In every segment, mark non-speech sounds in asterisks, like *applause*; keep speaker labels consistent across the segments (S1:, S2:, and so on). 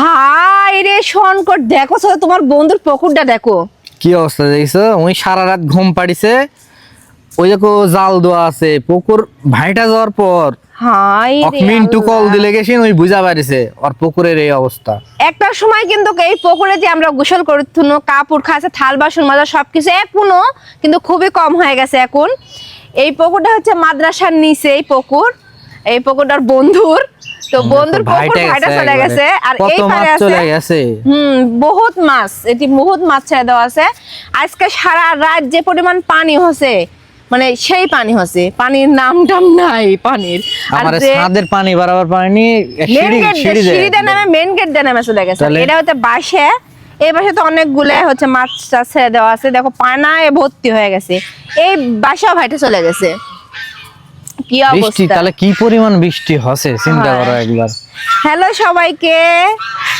S1: High রে শঙ্কর দেখো তোমার বন্ধুর পুকুরটা দেখো।
S2: কি অবস্থা দেখছ? ওই সারা রাত ঘুম পাড়িছে ওই দেখো জাল দেওয়া আছে পুকুর ভাইটা যাওয়ার পর
S1: হাই
S2: মিন্টু কল দিলে গেছেন ওই বুঝা পারিছে ওর পুকুরের এই অবস্থা।
S1: একটা সময় কিন্তু এই পুকুরে যে আমরা গোসল করতুনো কাপড় খাসে থাল বাসন মাজা সবকিছু এখনও কিন্তু খুবই কম হয়ে গেছে এখন। এই পুকুরটা হচ্ছে মাদ্রাসার নিচে এই পুকুর এই পুকুরটার বন্ধুর। তো বন্ধুর পুকুর
S2: ভাইটা
S1: চলে গেছে আর এই পারে
S2: চলে গেছে?
S1: হুম বহুত মাছ এটি বহুত মাছ ছেড়ে দেওয়া আছে। আজকে সারা রাত যে পরিমাণ পানি হচ্ছে মানে সেই পানি হচ্ছে পানির নাম টাম নাই পানির। আর
S2: ছাদের পানি বারাবার পানি সিঁড়ি
S1: গেট
S2: সিঁড়ি
S1: সিঁড়ি দিয়ে
S2: দেয়
S1: নামে মেন গেট দিয়ে নামে চলে গেছে। এটা হচ্ছে বাসে এই বাসে তো অনেকগুলো হচ্ছে মাছ ছেড়ে দেওয়া আছে। দেখো পানায় ভর্তি হয়ে গেছে। এই বাসাও ভাইটা চলে গেছে। কি
S2: বৃষ্টি
S1: অবস্থা?
S2: তাহলে কি পরিমাণ বৃষ্টি হচ্ছে? চিন্তা
S1: হ্যাঁ।
S2: করো একবার।
S1: হ্যালো সবাইকে।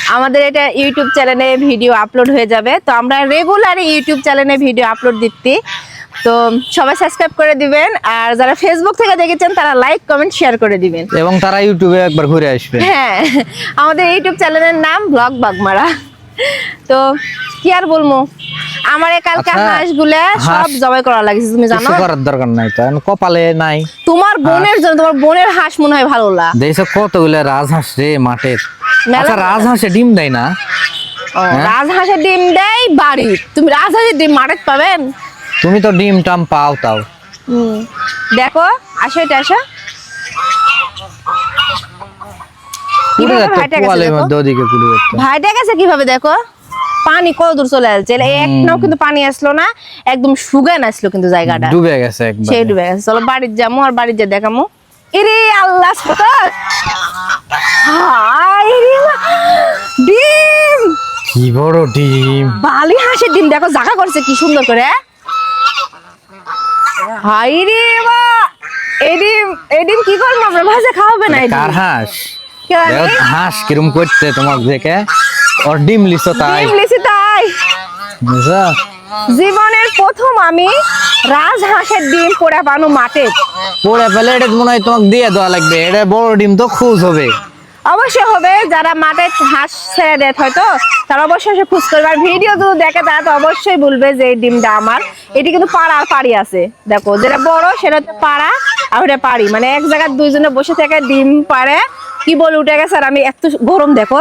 S1: আমাদের এটা ইউটিউব চ্যানেলে ভিডিও আপলোড হয়ে যাবে। তো আমরা রেগুলার ইউটিউব চ্যানেলে ভিডিও আপলোড দিচ্ছি। তো সবাই সাবস্ক্রাইব করে দিবেন। আর যারা ফেসবুক থেকে দেখেছেন তারা লাইক কমেন্ট শেয়ার করে দিবেন।
S2: এবং তারা ইউটিউবে একবার ঘুরে আসবে।
S1: হ্যাঁ। আমাদের ইউটিউব চ্যানেলের নাম ব্লগ বাগমারা। তো কি আর বলব? আমার কালকে
S2: আচ্ছা,
S1: হাঁসগুলা সব জবাই করা লাগছে তুমি জানো?
S2: কিছু করার দরকার নাই তো কপালে নাই।
S1: তোমার বোনের জন্য তোমার বোনের হাঁস মনে হয় ভালো লা
S2: দেখছ কতগুলো রাজহাঁস রে মাঠের আচ্ছা রাজহাঁসে ডিম দেয় না? হ্যাঁ?
S1: রাজহাঁসের ডিম দেয় বাড়ি। তুমি রাজহাঁসের ডিম মাঠে পাবেন?
S2: তুমি তো ডিম টাম পাও তাও।
S1: দেখো আসো এটা আসো। ভাইটা গেছে কীভাবে দেখো? পানি কত দূর চলে আসছে? এলা একটাও কিন্তু পানি আসলো না একদম সুগান আসলো কিন্তু জায়গাটা।
S2: ডুবে গেছে একবার।
S1: সেই ডুবে গেছে। চলো বাড়ির যাব আর বাড়ির যা দেখামো। এরে আল্লাহ সতর! হাই রে ডিম!
S2: কি বড় ডিম।
S1: বালি হাঁসের ডিম দেখো জাগা করছে কি সুন্দর করে হাই রে বা এই ডিম এই ডিম কি করব আমরা? ভাজা খাওয়াবে না এই ডিম?
S2: কার হাঁস? হাঁস কিরম করছে তোমার দেখে। ওর ডিম লিসো তাই?
S1: ডিম লিসি তাই।
S2: বুঝা?
S1: জীবনের প্রথম আমি রাজহাঁসের ডিম পোড়া পানো মাঠে।
S2: পোড়া ফেলে এটা মনে হয় তোমাকে দিয়ে দেওয়া লাগবে। এটা বড় ডিম তো খুঁজ হবে।
S1: অবশ্যই হবে যারা মাঠে হাঁস ছেড়ে দেয় হয়তো তারা অবশ্যই খুঁজ করবে। আর ভিডিও যদি দেখে তারা তো অবশ্যই বলবে যে এই ডিমটা আমার। এটি কিন্তু পাড়া আর পাড়ি আছে। দেখো যেটা বড় সেটা হচ্ছে পাড়া আর ওটা পাড়ি। মানে এক জায়গায় দুইজনে বসে থেকে ডিম পারে কি বলে উঠে গেছে আর আমি এত গরম দেখো।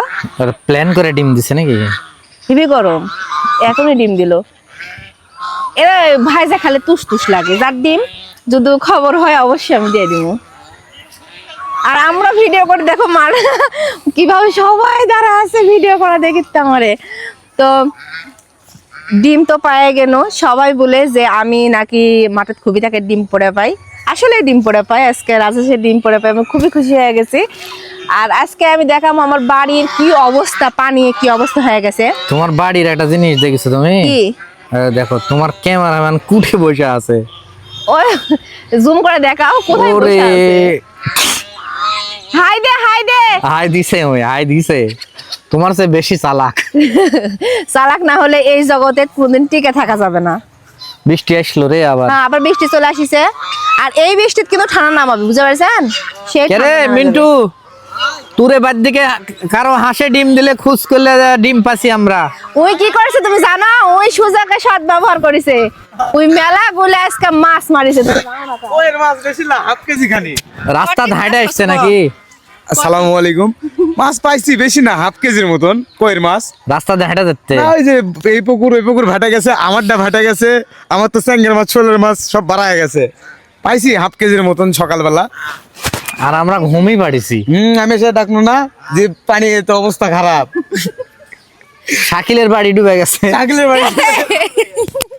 S2: প্ল্যান করে ডিম দিছে নাকি?
S1: হেবি গরম। এখনই ডিম দিল। এরা ভাইজা খালে তুস তুস লাগে। যার ডিম যদি খবর হয় অবশ্যই আমি দিয়ে দিব। আর আমরা ভিডিও করে দেখো মার কীভাবে সবাই দ্বারা আছে ভিডিও করা দেখিতে আমারে। তো ডিম তো পায়ে গেল। সবাই বলে যে আমি নাকি মাঠে খুবই তাকে ডিম পড়ে পাই। আসলে ডিম পড়ে পাই আজকে রাজহাঁসের ডিম পড়ে পাই আমি খুবই খুশি হয়ে গেছি। আর আজকে আমি দেখাম আমার বাড়ির কি অবস্থা পানি কি অবস্থা হয়ে গেছে।
S2: তোমার বাড়ির একটা জিনিস দেখেছ তুমি?
S1: কি?
S2: দেখো তোমার ক্যামেরাম্যান কুঠে বসে আছে।
S1: ওই জুম করে দেখাও কোথায় বসে আছে। হাই দে হাই দে
S2: হাই দিছে ওই হাই দিছে। তোমার চেয়ে বেশি চালাক। *laughs*
S1: চালাক না হলে এই জগতে কোনদিন টিকে থাকা যাবে না।
S2: বৃষ্টি আসলো রে আবার।
S1: হ্যাঁ আবার বৃষ্টি চলে আসিছে। আর এই বৃষ্টিত কিন্তু ঠান্ডা নামাবে বুঝতে পারছেন? সেই
S2: কে রে মিন্টু? তুরে বাদ দিকে কারও হাঁসে ডিম দিলে খুশ করলে ডিম পাসি আমরা।
S1: ওই কি করেছে তুমি জানো? ওই সুজাকে সৎ ব্যবহার করেছে। ওই মেলা গুলো আজকে মাছ মারিছে?
S3: ওয়ের মাছ হাফ কেজি খানি।
S2: রাস্তা ধাইডে আসছে নাকি?
S3: আসসালামু আলাইকুম। মাছ পাইছি বেশি না হাফ কেজির মতন কয়ের মাছ।
S2: রাস্তা ধাইডে যাচ্ছে।
S3: ওই যে এই পুকুর ওই পুকুর ভাটা গেছে আমারটা ভাটা গেছে আমার তো স্যাঙ্গের মাছ ছোলের মাছ সব বাড়ায় গেছে। পাইছি হাফ কেজির মতন সকালবেলা।
S2: আর আমরা ঘুমই পাড়িছি।
S3: হম আমি সে ডাকলো না যে পানি তো অবস্থা খারাপ।
S2: শাকিলের বাড়ি ডুবে গেছে।
S3: শাকিলের বাড়ি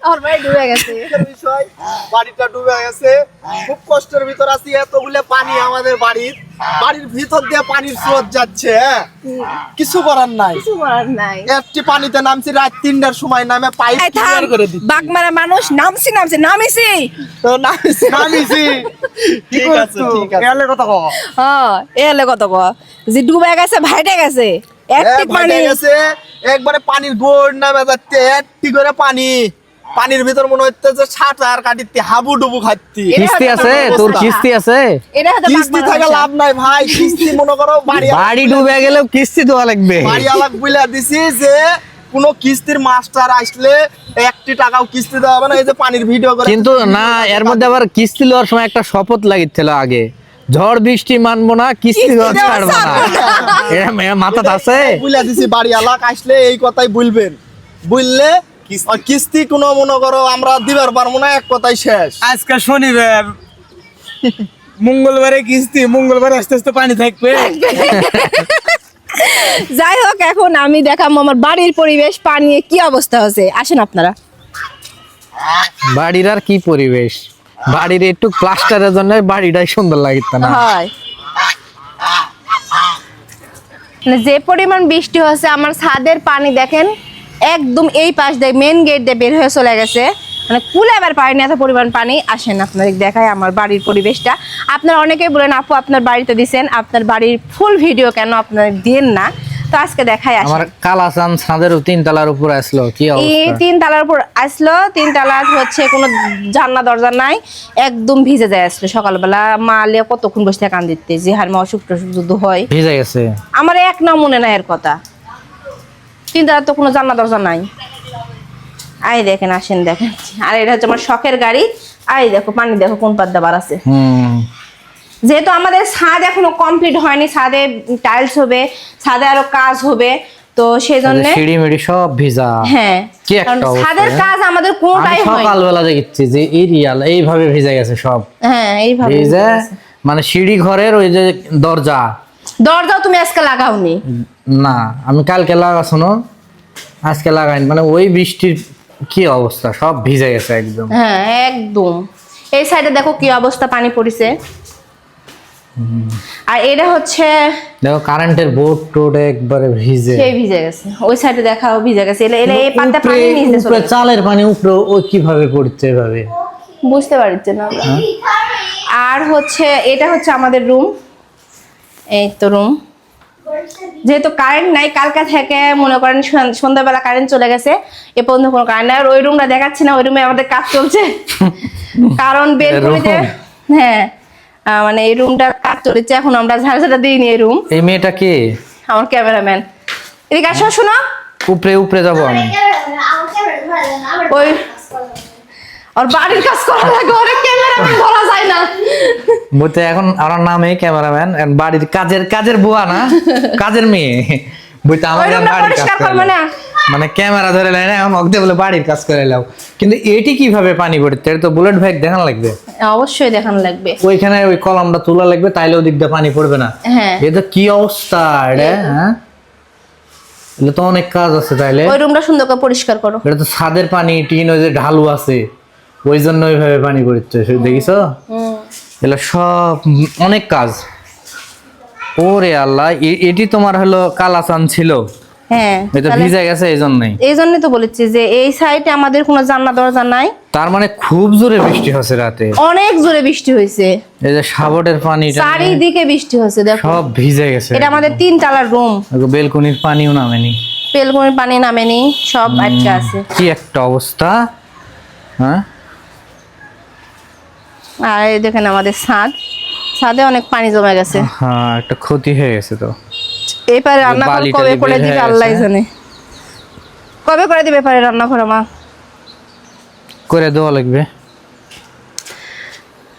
S1: ওর বাড়ি ডুবে গেছে।
S4: বিষয় বাড়িটা ডুবে গেছে। খুব কষ্টের ভিতর আছি এতগুলো পানি আমাদের বাড়ির। বাড়ির ভিতর দিয়ে পানির স্রোত যাচ্ছে হ্যাঁ? কিছু করার নাই।
S1: কিছু করার নাই।
S4: একটি পানিতে নামছি রাত তিনটার সময় নামে পাইপ ক্লিয়ার করে দিচ্ছি।
S1: বাগমারা মানুষ নামছি নামছি নামিছি।
S4: তো নামছি
S3: নামিছি। *laughs*
S4: ঠিক আছে ঠিক আছে।
S3: এলে কথা কও
S1: হ্যাঁ এ হলে কত ক। যে ডুবে গেছে ভাইটে গেছে। একটি পানি।
S4: গেছে একবারে পানির গোড় নামে যাচ্ছে একটি করে পানি। পানির ভিতর মনে হচ্ছে যে ষাট হাজার কাটিতে হাবু ডুবু খাচ্ছি
S2: কিস্তি আছে? তোর কিস্তি আছে?
S4: কিস্তি থেকে। লাভ নাই ভাই কিস্তি মনে করো বাড়ি
S2: বাড়ি ডুবে গেলেও কিস্তি দেওয়া লাগবে।
S4: বাড়ি আলাক বুঝলা দিছি যে কোন কিস্তির মাস্টার আসলে একটি টাকাও কিস্তি দেওয়া হবে না এই যে পানির ভিডিও করে
S2: কিন্তু না এর মধ্যে আবার কিস্তি লওয়ার সময় একটা শপথ লাগিছিল আগে। ঝড় বৃষ্টি মানবো না কিস্তি ছাড়বো না। মাথাত আছে?
S4: বুঝলা দিছি বাড়ি আলাক আসলে এই কথাই বলবেন। বুঝলে আর কিস্তি। কোনো মনে করো আমরা দিবার পারব না এক কথাই শেষ।
S3: আজকে শনিবার। *laughs* মঙ্গলবারে কিস্তি মঙ্গলবারে আস্তে আস্তে পানি থাকবে। *laughs*
S1: যাই হোক এখন আমি দেখাবো আমার বাড়ির পরিবেশ পানি কি অবস্থা হচ্ছে আসেন আপনারা।
S2: বাড়ির আর কি পরিবেশ? বাড়ির একটু প্লাস্টারের জন্য বাড়িটাই সুন্দর লাগিত না।
S1: হয়। মানে যে পরিমাণ বৃষ্টি হচ্ছে আমার ছাদের পানি দেখেন একদম এই পাশ দিয়ে মেন গেট দিয়ে বের হয়ে চলে গেছে। মানে কুলে আবার পানি এত পরিমাণ পানি। আসেন আপনাদের দেখায় আমার বাড়ির পরিবেশটা। আপনারা অনেকেই বলেন আপু আপনার বাড়িতে দিছেন আপনার বাড়ির ফুল ভিডিও কেন আপনার দেন না? তো আজকে দেখাই আসেন
S2: আমার কালাচান ছাদের তিন তলার উপর আসলো কি
S1: এই তিন তালার উপর আসলো তিন তালা হচ্ছে কোনো জানলা দরজা নাই একদম ভিজে যায় আসলো সকালবেলা। মা আলিয়া কতক্ষণ বসে কান দিতে যে হার মা অসুখ টসুখ হয়।
S2: ভিজে গেছে।
S1: আমার এক না মনে নাই এর কথা। তিন তালার তো কোনো জানলা দরজা নাই। আই দেখেন আসেন দেখেন। আর এটা হচ্ছে আমার শখের গাড়ি। আই দেখো পানি দেখো কোন পাদ্দা বার আছে যেহেতু আমাদের ছাদ এখনও কমপ্লিট হয়নি ছাদে টাইলস হবে ছাদে আরও কাজ হবে তো সেই জন্য
S2: সিঁড়ি মিড়ি সব ভিজা।
S1: হ্যাঁ
S2: কি একটা
S1: ছাদের? কাজ আমাদের
S2: আমি
S1: কোনোটাই হয়
S2: সকালবেলা দেখছি যে এরিয়াল এইভাবে ভিজে গেছে সব।
S1: হ্যাঁ এইভাবে
S2: ভিজে মানে সিঁড়ি ঘরের ওই যে দরজা।
S1: দরজাও তুমি আজকে লাগাওনি।
S2: না আমি কালকে লাগা শোনো আজকে লাগাইনি। মানে ওই বৃষ্টির কি অবস্থা? সব ভিজে গেছে একদম।
S1: হ্যাঁ একদম। এই সাইডে দেখো কি অবস্থা পানি পড়িছে। আর এটা হচ্ছে
S2: দেখো কারেন্টের বোর্ড টোড একবারে ভিজে।
S1: সেই ভিজে গেছে। ওই সাইডে দেখাও ভিজে গেছে। এলে এলে এই পাতে পানি নিচে চলে
S2: চালের পানি উপরে ও কীভাবে পড়ছে এভাবে?
S1: বুঝতে পারছি না।
S2: হ্যাঁ?
S1: আর হচ্ছে এটা হচ্ছে আমাদের রুম এই তো রুম যেহেতু কারেন্ট নাই কালকা থেকে মনে করেন সন্ধ্যাবেলা কারেন্ট চলে গেছে এ পর্যন্ত কোনো কারেন্ট নাই। আর ওই রুমটা দেখাচ্ছি না ওই রুমে আমাদের কাজ চলছে। *laughs* কারণ বেলকনিতে
S2: Room?
S1: হ্যাঁ মানে এই রুমটা কাজ চলেছে এখন আমরা ঝাড়ঝাড়া দিইনি এই রুম
S2: এই মেয়েটা কে?
S1: আমার ক্যামেরাম্যান এদিকে আসো শোনো।
S2: উপরে উপরে যাব আমি।
S1: ওই ওর বাড়ির কাজ করা লাগে ওরে ক্যামেরাম্যান বলা যায় না।
S2: বলতে এখন আমার নামে ক্যামেরাম্যান বাড়ির কাজের কাজের বুয়া না কাজের মেয়ে। বলতে আমার বাড়ির কাজ করে
S1: করবে না?
S2: মানে ক্যামেরা ধরে লাই না এখন অগদে বলে বাড়ির কাজ করে এলাও কিন্তু এটি কীভাবে পানি এটা তো বুলেট ব্যাগ দেখান লাগবে।
S1: অবশ্যই দেখানো লাগবে।
S2: ওইখানে ওই কলমটা তোলা লাগবে তাইলে ওদিক দিয়ে পানি পড়বে না।
S1: হ্যাঁ।
S2: এ তো কি অবস্থা এটা হ্যাঁ? এটা তো অনেক কাজ আছে তাইলে।
S1: ওই রুমটা সুন্দর করে পরিষ্কার করো।
S2: এটা তো ছাদের পানি টিন ওই যে ঢালু আছে। ওই জন্য ওইভাবে পানি পড়ছে দেখিছো এগুলো সব অনেক কাজ। ওরে আল্লাহ এটি তোমার হলো কালাচান ছিল?
S1: হ্যাঁ
S2: এটা ভিজে গেছে এই জন্যই
S1: এই জন্যই তো বলেছি যে এই সাইডে আমাদের কোনো জানলা দরজা নাই।
S2: তার মানে খুব জোরে বৃষ্টি হচ্ছে রাতে।
S1: অনেক জোরে বৃষ্টি হয়েছে।
S2: এই যে সাবটের পানিটা
S1: চারিদিকে বৃষ্টি দেখো।
S2: সব ভিজে গেছে।
S1: এটা আমাদের তিন তালার রুম।
S2: বেলকনির পানিও নামেনি।
S1: পেলকনের পানি নামেনি সব আটকে আছে।
S2: কি একটা অবস্থা হ্যাঁ?
S1: আর এই দেখেন আমাদের ছাদ ছাদে অনেক পানি জমে গেছে।
S2: হ্যাঁ একটা ক্ষতি হয়ে গেছে তো।
S1: এপারে রান্না করে কবে করে দিবে
S2: হয়ে
S1: আল্লাহ জানে। কবে করে দিবে পারে রান্না করে মা?
S2: করে দেওয়া লাগবে।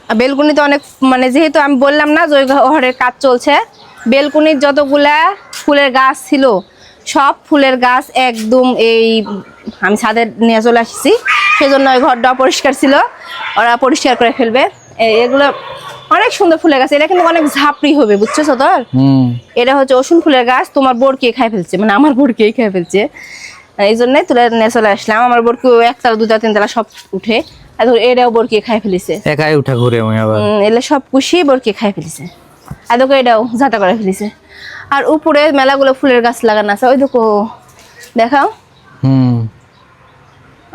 S1: আর বেলকুনিতে অনেক মানে যেহেতু আমি বললাম না যে ওই ঘরের কাজ চলছে বেলকুনির যতগুলা ফুলের গাছ ছিল সব ফুলের গাছ একদম এই আমি ছাদে নিয়ে চলে আসছি। সেজন্য ওই ঘরটা পরিষ্কার ছিল। ওরা পরিষ্কার করে ফেলবে। এগুলো অনেক সুন্দর ফুলের গাছ। এটা কিন্তু অনেক ঝাপড়ি হবে বুঝছ তোর? এটা হচ্ছে ওষুন ফুলের গাছ তোমার বোরকে খাই ফেলছে? মানে আমার বোরকে খাই ফেলছে। এই জন্যই তুলে নিয়ে চলে আসলাম। আমার বোরকে একতলা দুতলা তিনতলা সব উঠে। আর এটাও বোরকে খাই ফেলেছে।
S2: একাই উঠা ঘুরে
S1: এলে সব কুশি বরকে খাই ফেলেছে। আর দেখো এটাও ঝাঁটা করে ফেলেছে। আর উপরে মেলাগুলো ফুলের গাছ লাগানো আছে। ওই দেখো দেখাও।
S2: হুম।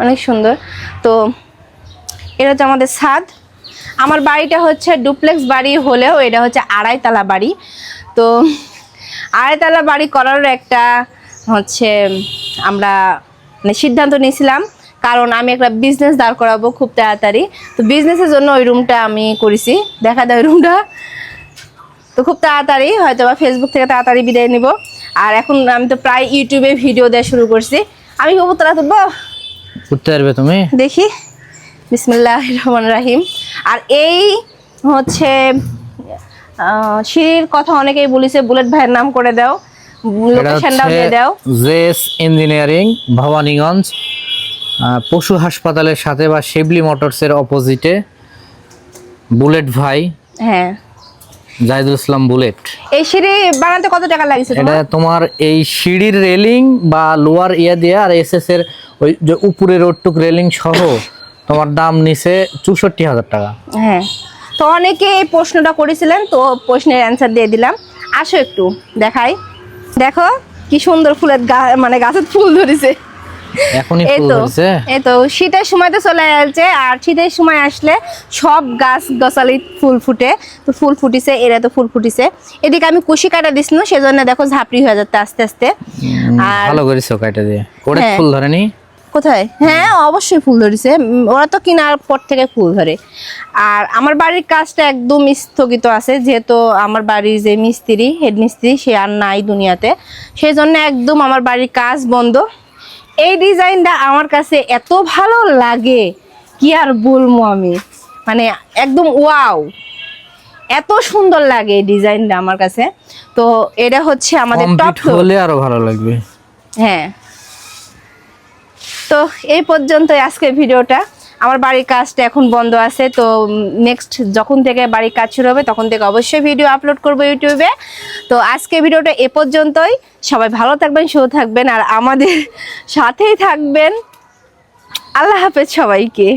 S1: অনেক সুন্দর। তো এটা হচ্ছে আমাদের ছাদ আমার বাড়িটা হচ্ছে ডুপ্লেক্স বাড়ি হলেও এটা হচ্ছে আড়াইতলা বাড়ি। তো আড়াইতলা বাড়ি করার একটা হচ্ছে আমরা মানে সিদ্ধান্ত নিয়েছিলাম, কারণ আমি একটা বিজনেস দাঁড় করাবো খুব তাড়াতাড়ি। তো বিজনেসের জন্য ওই রুমটা আমি করেছি। দেখা দেয় রুমটা তো খুব তাড়াতাড়ি হয়তো বা ফেসবুক থেকে তাড়াতাড়ি বিদায় নিব। আর এখন আমি তো প্রায় ইউটিউবে ভিডিও দেওয়া শুরু করছি। আমি কবুতরা তুলবো
S2: উঠতে পারবে তুমি?
S1: দেখি। বিসমিল্লাহ রহমান রাহিম। আর এই হচ্ছে সিঁড়ির কথা অনেকেই বলেছে বুলেট ভাইয়ের নাম করে দাও।
S2: এটা
S1: লোকেশনটাও দিয়ে দাও।
S2: জেস ইঞ্জিনিয়ারিং ভবানীগঞ্জ পশু হাসপাতালের সাথে বা শিবলি মোটরসের অপোজিটে বুলেট ভাই।
S1: হ্যাঁ।
S2: জাহিদুল ইসলাম বুলেট।
S1: এই সিঁড়ি বানাতে কত টাকা লাগছে
S2: এটা
S1: তোমার?
S2: এই সিঁড়ির রেলিং বা লোয়ার ইয়ে দিয়ে আর এসএস এর ওই যে উপরের রোডটুক রেলিং সহ তোমার দাম নিছে চৌষট্টি হাজার টাকা।
S1: হ্যাঁ তো অনেকে এই প্রশ্নটা করেছিলেন তো প্রশ্নের অ্যান্সার দিয়ে দিলাম। আসো একটু দেখাই। দেখো কি সুন্দর ফুলের গা মানে গাছের ফুল ধরেছে।
S2: এখনই ফুল ধরেছে
S1: এই তো শীতের সময় তো চলে আসছে আর শীতের সময় আসলে সব গাছ গছালি ফুল ফুটে তো ফুল ফুটিছে এরা তো ফুল ফুটিছে। এদিকে আমি কুশি কাটা দিছিল সেজন্য দেখো ঝাপড়ি হয়ে যাচ্ছে আস্তে আস্তে। আর
S2: ভালো করেছ কাইটা দিয়ে। ওটা
S1: হ্যাঁ।
S2: ফুল ধরেনি?
S1: কোথায়? হ্যাঁ অবশ্যই ফুল ধরেছে। ওরা তো কেনার পর থেকে ফুল ধরে। আর আমার বাড়ির কাজটা একদম স্থগিত আছে যেহেতু আমার বাড়ির যে মিস্ত্রি হেড মিস্ত্রি সে আর নাই দুনিয়াতে। সেই জন্য একদম আমার বাড়ির কাজ বন্ধ। এই ডিজাইনটা আমার কাছে এত ভালো লাগে কি আর বলব আমি? মানে একদম ওয়াও। এত সুন্দর লাগে এই ডিজাইনটা আমার কাছে। তো এটা হচ্ছে আমাদের টপ
S2: হলে আরও ভালো লাগবে।
S1: হ্যাঁ। তো এই পর্যন্ত আজকের ভিডিওটা। আমার বাড়ির কাজটা এখন বন্ধ আছে, তো নেক্সট যখন থেকে বাড়ির কাজ শুরু হবে, তখন থেকে অবশ্যই ভিডিও আপলোড করব ইউটিউবে। তো আজকে ভিডিওটা এ পর্যন্তই। সবাই ভালো থাকবেন, সুস্থ থাকবেন, আর আমাদের সাথেই থাকবেন। আল্লাহ হাফেজ সবাইকে।